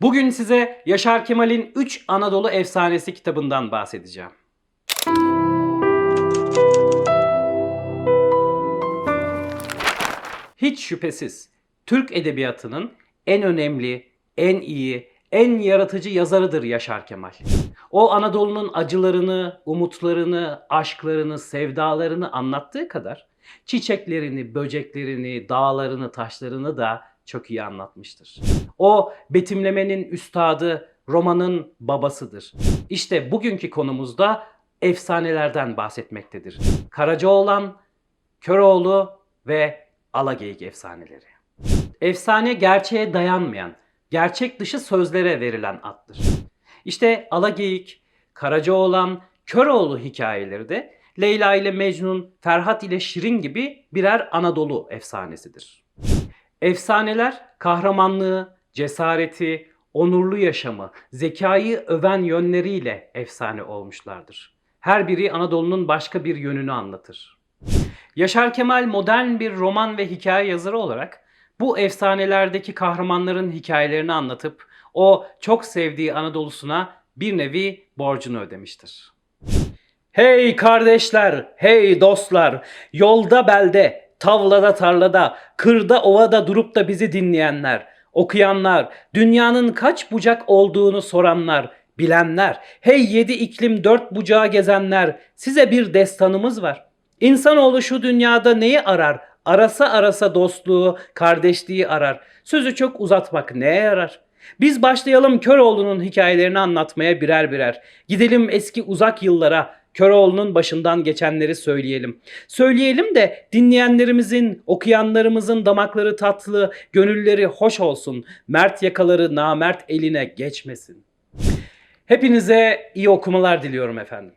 Bugün size Yaşar Kemal'in 3 Anadolu Efsanesi kitabından bahsedeceğim. Hiç şüphesiz Türk edebiyatının en önemli, en iyi, en yaratıcı yazarıdır Yaşar Kemal. O Anadolu'nun acılarını, umutlarını, aşklarını, sevdalarını anlattığı kadar çiçeklerini, böceklerini, dağlarını, taşlarını da çok iyi anlatmıştır. O betimlemenin üstadı, romanın babasıdır. İşte bugünkü konumuzda efsanelerden bahsetmektedir. Karacaoğlan, Köroğlu ve Alageyik efsaneleri. Efsane gerçeğe dayanmayan, gerçek dışı sözlere verilen addır. İşte Alageyik, Karacaoğlan, Köroğlu hikayeleri de Leyla ile Mecnun, Ferhat ile Şirin gibi birer Anadolu efsanesidir. Efsaneler kahramanlığı, cesareti, onurlu yaşamı, zekayı öven yönleriyle efsane olmuşlardır. Her biri Anadolu'nun başka bir yönünü anlatır. Yaşar Kemal modern bir roman ve hikaye yazarı olarak bu efsanelerdeki kahramanların hikayelerini anlatıp o çok sevdiği Anadolu'suna bir nevi borcunu ödemiştir. Hey kardeşler, hey dostlar, yolda belde, tavlada tarlada, kırda ovada durup da bizi dinleyenler, okuyanlar, dünyanın kaç bucak olduğunu soranlar, bilenler, hey yedi iklim dört bucağı gezenler, size bir destanımız var. İnsanoğlu şu dünyada neyi arar? Arasa arasa dostluğu, kardeşliği arar. Sözü çok uzatmak neye yarar? Biz başlayalım Köroğlu'nun hikayelerini anlatmaya birer birer. Gidelim eski uzak yıllara, Köroğlu'nun başından geçenleri söyleyelim. Söyleyelim de dinleyenlerimizin, okuyanlarımızın damakları tatlı, gönülleri hoş olsun. Mert yakaları namert eline geçmesin. Hepinize iyi okumalar diliyorum efendim.